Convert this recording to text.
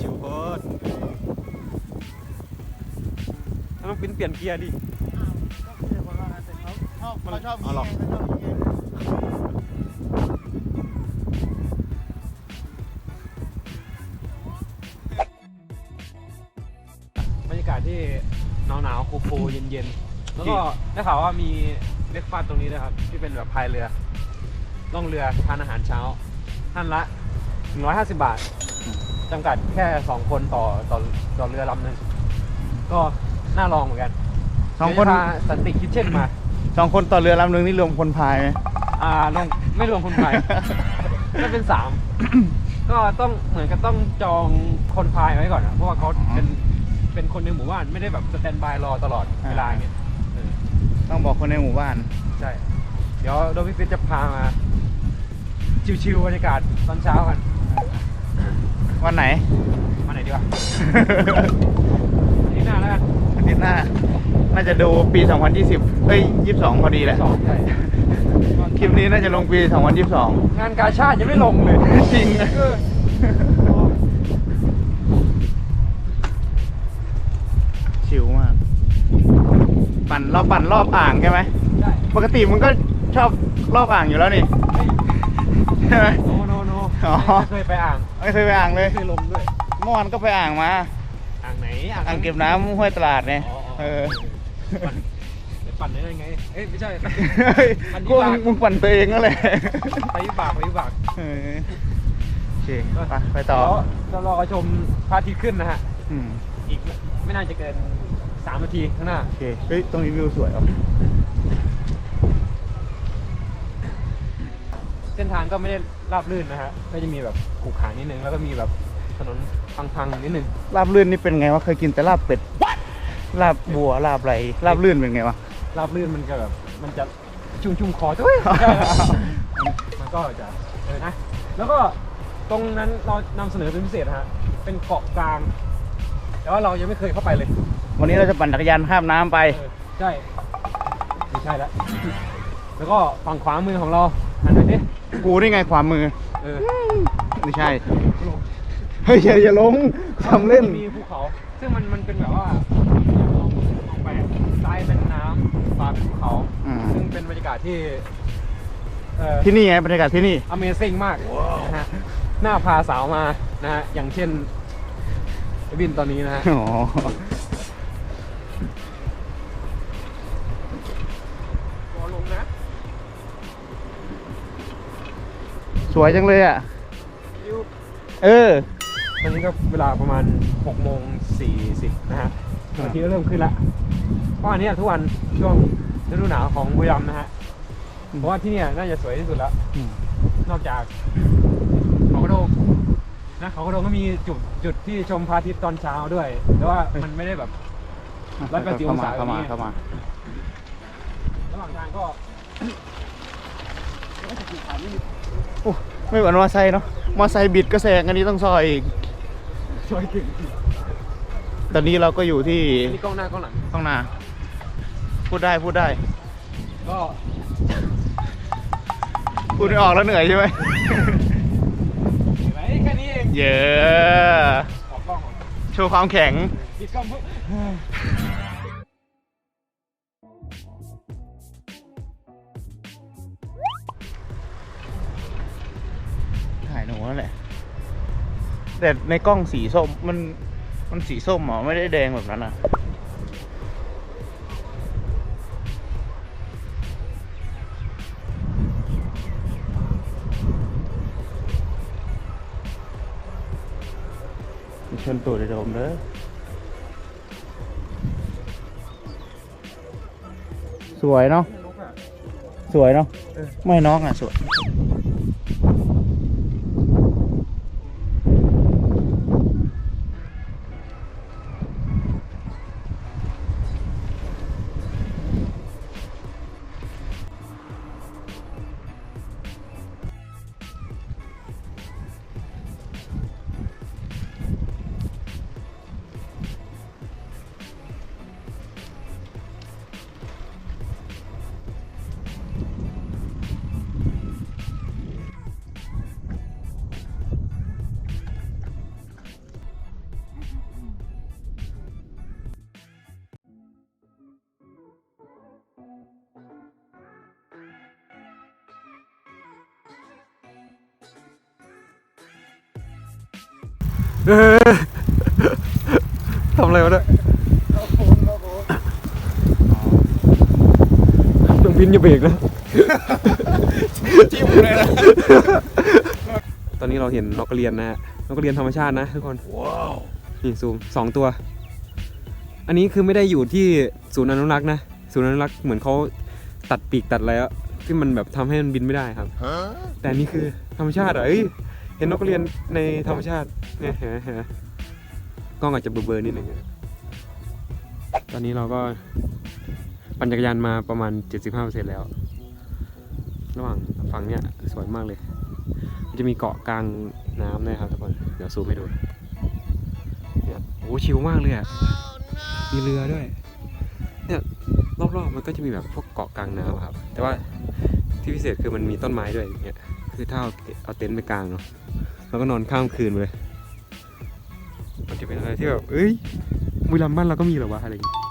ชิวโคตรต้อมันเปลี่ยนเกียร์ดิชอบเขาชอบหรอรยากาศที่หนาวหนาวคูคูเย็นเย็นแล้วก็ได้ข่าวว่ามีเล็กฟาดตรงนี้นะครับ ที่เป็นแบบพายเรือล่องเรือทานอาหารเช้าท่านละ 150 บาท จำกัดแค่2คนต่อต่อต่อเรือลำหนึ่งก็น่าลองเหมือนกันสองคน เดี๋ยวจะพาสันติคิดเช่นมา สองคนต่อเรือลำหนึงนี่รวมคนพายไหม อ่าลงไม่รวมคนพาย ก็เป็นสาม ก็ต้องเหมือนกับต้องจองคนพายไว้ก่อนนะเพราะว่าเขาเป็นเป็นคนในหมู่บ้านไม่ได้แบบสแตนบายรอตลอดเวลาอย่างเงี้ยเออต้องบอกคนในหมู่บ้าน ใช่ เดี๋ยวโดยพี่ฟิตจะพามา ชิวๆบรรยากาศตอนเช้ากัน วันไหนมาไหนดีวะ อาที่หน้าแล้วกันอาทิตย์หน้า น่าจะดูปี 2020 เอ้ย 22 พอดีแหละ สองใช่คลิปนี้น่าจะลงปี 2022 งานกาชาติยังไม่ลงเลยจริง เออชิวมาก ปั่นรอบปั่นรอบอ่างใช่ไหม ใช่ปกติมึงก็ชอบรอบอ่างอยู่แล้วนี่เฮ้ยใช่ไหมโนโนโน อ๋อไม่เคยไปอ่างไม่เคยไปอ่างเลยไม่เคยลงด้วยเมื่อวานก็ไปอ่างมา อ่างไหนอ่างเก็บน้ำห้วยตลาดเนี่ยอ๋อเออปั่นไปปั่นได้ไง เอ้ยไม่ใช่เฮ้ยปั่นกูที่บ้านมึงปั่นตัวเองก็เลยไปวิบากไปวิบากเออโอเคไปไปต่อเดี๋ยวเรารอชมพระอาทิตย์ขึ้นนะฮะอืมอีกไม่น่าจะเกินสามนาทีข้างหน้า โอเค เฮ้ยตรงนี้วิวสวยอะ เส้นทางก็ไม่ได้ราบรื่นนะฮะก็จะมีแบบขรุขระนิดนึงแล้วก็มีแบบถนนพังๆนิดนึงลาบลื่นนี่เป็นไงวะเคยกินแต่ลาบเป็ดลาบบัวลาบอะไรลาบลื่นเป็นไงวะราบรื่นมันก็แบบมันจะชุ่มชุ่มๆคอจุ้ยมันก็จะเออนะ แล้วก็ตรงนั้นเรานำเสนอเป็นพิเศษนะฮะเป็นเกาะกลาง แต่ว่าเรายังไม่เคยเข้าไปเลย วันนี้เราจะปั่นจักรยานข้ามน้ำไป เออใช่ไม่ใช่แล้ว แล้วก็ฝั่งขวามือของเราหันไปดิ กูนี่ไงขวามือเออ ไม่ใช่ เฮ้ยอย่าอย่าลงทำเล่น มีภูเขา ซึ่งมันมันเป็นแบบว่าลองลองไปซ้ายเป็นน้ำขวาเป็นภูเขาอ่าซึ่งเป็นบรรยากาศที่เอ่อ ที่นี่ไงบรรยากาศที่นี่ Amazing มากนะฮะน่าพาสาวมานะฮะอย่างเช่นไอ้บินตอนนี้นะฮะ อ๋อ สวยจังเลยอะวิวเออ ตอนนี้ก็เวลาประมาณ6โมง40นะฮะครับบางทีก็เริ่มขึ้นละเพราะอันเนี้ยทุกวันช่วงฤดูหนาวของบุรีรัมย์นะฮะ เพราะว่าที่เนี่ยน่าจะสวยที่สุดแล้วอืมนอกจากเขากระโดงนะเขากระโดงก็มีจุดจุดที่ชมพระอาทิตย์ตอนเช้าด้วย แต่ว่ามันไม่ได้แบบร้อยแปดสิบองศาเข้ามาแบบนี้เข้ามาระหว่างทางก็ก็จะผูกขาดนิดนึง โอ้ไม่เหมือนมอไซค์เนาะมอไซค์บิดก็แซงอันนี้ต้องซอยอีกช่วยถึงตอนนี้เราก็อยู่ที่อันนี้กล้องหน้ากล้องหลัง ข้างหน้าพูดได้พูดได้ ก็พูดไม่ออกแล้วเหนื่อยใช่ไหม เห็นไหมแค่นี้เองเยอะ ออกกล้องออกโชว์ความแข็ง ปิดกล้องปุ๊บ แต่ในกล้องสีส้มมันมันสีส้มเหรอไม่ได้แดงแบบนั้นอะชนตัวเดี๋ยวผมเด้อสวยเนาะนกอะสวยเนาะเออไม่น้องอะสวย ทำอะไรวะเนี่ยต้องบินอย่าเบรกนะจิ้มเลยนะ ตอนนี้เราเห็นนกกระเรียนนะฮะนกกระเรียนธรรมชาตินะทุกคน ว้าว นี่ซูมสองตัว อันนี้คือไม่ได้อยู่ที่ศูนย์อนุรักษ์นะ ศูนย์อนุรักษ์เหมือนเขาตัดปีกตัดอะไรอะที่มันแบบทำให้มันบินไม่ได้ครับ แต่อันนี่คือธรรมชาติเหรอเอ้ย เห็นนกกระเรียนในธรรมชาติเนี่ยเห็นไหมเห็นไหมกล้องอาจจะเบลอๆนิดหนึ่งอะตอนนี้เราก็ปั่นจักรยานมาประมาณ 75%แล้ว ระหว่างฝั่งเนี้ยสวยมากเลย มันจะมีเกาะกลางน้ำนะครับทุกคน เดี๋ยวซูมให้ดูเนี่ยโอ้ชิลมากเลยอะมีเรือด้วย เนี่ยรอบๆมันก็จะมีแบบพวกเกาะกลางน้ำอะครับ แต่ว่าที่พิเศษคือมันมีต้นไม้ด้วยอย่างเงี้ย คือถ้าเอาเอาเต็นท์ไปกลางเนาะ แล้วก็นอนข้ามคืนไปเลย มันจะเป็นอะไรที่แบบเอ้ยบุรีรัมบ้านเราก็มีเหรอวะอะไรอย่างงี้